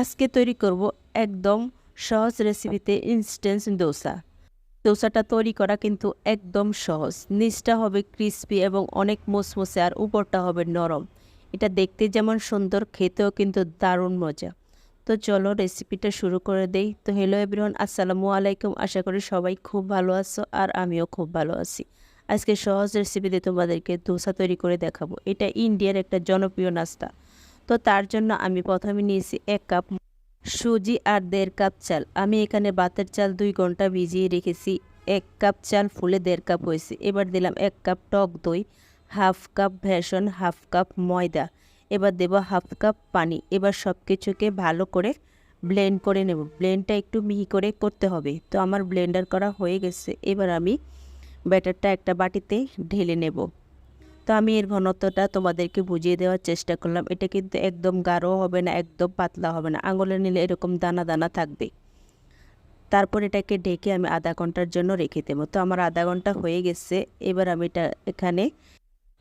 আজকে তৈরি করব একদম সহজ রেসিপিতে ইনস্ট্যান্ট দোসা দোসাটা তৈরি করা কিন্তু একদম সহজ। নিচটা হবে ক্রিস্পি এবং অনেক মোসমোসে আর উপরটা হবে নরম। এটা দেখতে যেমন সুন্দর, খেতেও কিন্তু দারুণ মজা। তো চলো রেসিপিটা শুরু করে দেই। তো হ্যালো এভরিওয়ান আসসালামু আলাইকুম। আশা করি সবাই খুব ভালো আছো আর আমিও খুব ভালো আছি। আজকে সহজ রেসিপিতে তোমাদেরকে দোসা তৈরি করে দেখাবো। এটা ইন্ডিয়ার একটা জনপ্রিয় নাস্তা। তো তার জন্য আমি প্রথমে নিয়েছি এক কাপ সুজি আর দেড় কাপ চাল। আমি এখানে বাতের চাল দুই ঘণ্টা ভিজিয়ে রেখেছি। এক কাপ চাল ফুলে দেড় কাপ হয়েছে। এবার দিলাম এক কাপ টক দই, হাফ কাপ ভেষন হাফ কাপ ময়দা। এবার দেব হাফ কাপ পানি। এবার সব কিছুকে ভালো করে ব্লেন্ড করে নেব। ব্লেন্ডটা একটু মিহি করে করতে হবে। তো আমার ব্লেন্ডার করা হয়ে গেছে। এবার আমি ব্যাটারটা একটা বাটিতে ঢেলে নেব। তো আমি এর ঘনত্বটা তোমাদেরকে বুঝিয়ে দেওয়ার চেষ্টা করলাম। এটা কিন্তু একদম গাঢ় হবে না, একদম পাতলা হবে না। আঙুলে নিলে এরকম দানা দানা থাকবে। তারপর এটাকে ঢেকে আমি আধা ঘণ্টার জন্য রেখে দেবো। তো আমার আধা ঘণ্টা হয়ে গেছে। এবার আমি এটা এখানে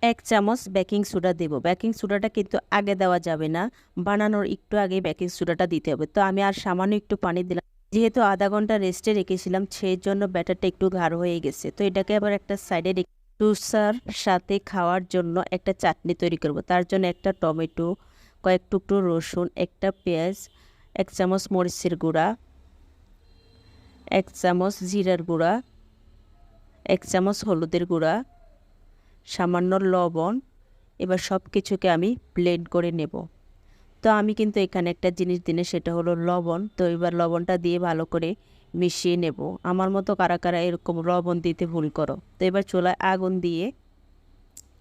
এক চামচ বেকিং সোডা দেব। বেকিং সোডাটা কিন্তু আগে দেওয়া যাবে না। বানানোর একটু আগে বেকিং সোডাটা দিতে হবে। তো আমি আর সামান্য একটু পানি দিলাম। যেহেতু আধা ঘণ্টা রেস্টে রেখেছিলাম, সেই জন্য ব্যাটারটা একটু গাঢ় হয়ে গেছে। তো এটাকে আবার একটা সাইডে রেখে ডোসার সাথে খাওয়ার জন্য একটা চাটনি তৈরি করব। তার জন্য একটা টমেটো, কয়েক টুকরো রসুন, একটা পেঁয়াজ, এক চামচ মরিচের গুঁড়া, এক চামচ জিরার গুঁড়া, এক চামচ হলুদের গুঁড়া, সামান্য লবণ। এবার সব কিছুকে আমি ব্লেন্ড করে নেব। তো আমি কিন্তু এখানে একটা জিনিস দিনে সেটা হলো লবণ। তো এবার লবণটা দিয়ে ভালো করে মিশিয়ে নেব। আমার মতো কারা কারা এরকম লবণ দিতে ভুল করো। তো এবার চুলায় আগুন দিয়ে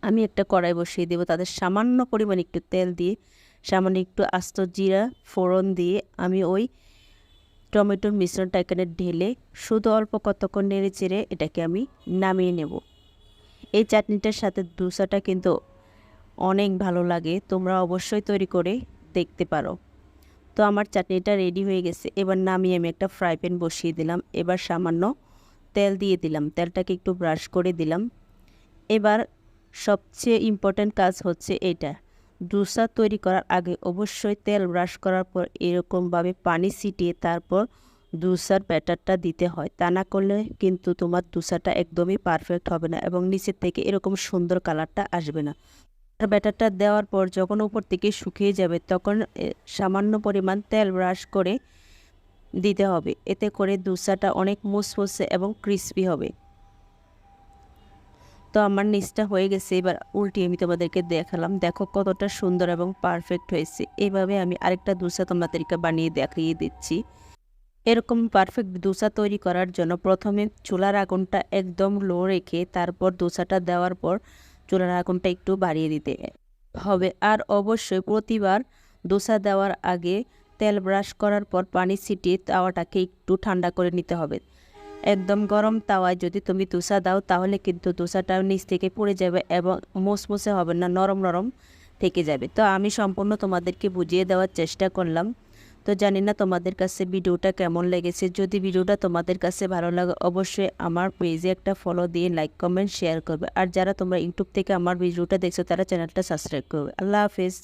আমি একটা কড়াই বসিয়ে দেবো। তাদের সামান্য পরিমাণ একটু তেল দিয়ে, সামান্য একটু আস্ত জিরা, ফোড়ন দিয়ে আমি ওই টমেটোর মিশ্রণটা এখানে ঢেলে শুধু অল্প কতক্ষণ নেড়ে চেড়ে এটাকে আমি নামিয়ে নেব। এই চাটনিটার সাথে দোসাটা কিন্তু অনেক ভালো লাগে। তোমরা অবশ্যই তৈরি করে দেখতে পারো। তো আমার চাটনিটা রেডি হয়ে গেছে। এবার নামিয়ে আমি একটা ফ্রাই প্যান বসিয়ে দিলাম। এবার সামান্য তেল দিয়ে দিলাম। তেলটাকে একটু ব্রাশ করে দিলাম। এবার সবচেয়ে ইম্পর্ট্যান্ট কাজ হচ্ছে এটা। দোসা তৈরি করার আগে অবশ্যই তেল ব্রাশ করার পর এরকমভাবে পানি ছিটিয়ে তারপর দোসার ব্যাটারটা দিতে হয়। তা না করলে কিন্তু তোমার দোসাটা একদমই পারফেক্ট হবে না এবং নিচের থেকে এরকম সুন্দর কালারটা আসবে না। ব্যাটারটা দেওয়ার পর যখন উপর থেকে শুকিয়ে যাবে, তখন সামান্য পরিমাণ তেল ব্রাশ করে দিতে হবে। এতে করে দোসাটা অনেক মুসমুসে এবং ক্রিস্পি হবে। তো আমার নিচটা হয়ে গেছে। এবার উল্টিয়ে আমি তোমাদেরকে দেখালাম। দেখো কতটা সুন্দর এবং পারফেক্ট হয়েছে। এইভাবে আমি আরেকটা দোসা তোমাদেরকে বানিয়ে দেখিয়ে দিচ্ছি। এরকম পারফেক্ট দোসা তৈরি করার জন্য প্রথমে চুলার আগুনটা একদম লো রেখে তারপর দোসাটা দেওয়ার পর চুলার আগুনটা একটু বাড়িয়ে দিতে হবে। আর অবশ্যই প্রতিবার দোসা দেওয়ার আগে তেল ব্রাশ করার পর পানি ছিটিয়ে তাওয়াটাকে একটু ঠান্ডা করে নিতে হবে। একদম গরম তাওয়ায় যদি তুমি দোসা দাও, তাহলে কিন্তু দোসাটা নিচ থেকে পড়ে যাবে এবং মোসমোসে হবে না, নরম নরম থেকে যাবে। তো আমি সম্পূর্ণ তোমাদেরকে বুঝিয়ে দেওয়ার চেষ্টা করলাম। তো জানি না তোমাদের কাছে ভিডিওটা কেমন লেগেছে। যদি ভিডিওটা তোমাদের কাছে ভালো লাগে, অবশ্যই আমার পেজে একটা ফলো দিয়ে লাইক কমেন্ট শেয়ার করবে। আর যারা তোমরা ইউটিউব থেকে আমার ভিডিওটা দেখছ, তারা চ্যানেলটা সাবস্ক্রাইব করবে। আল্লাহ হাফিজ।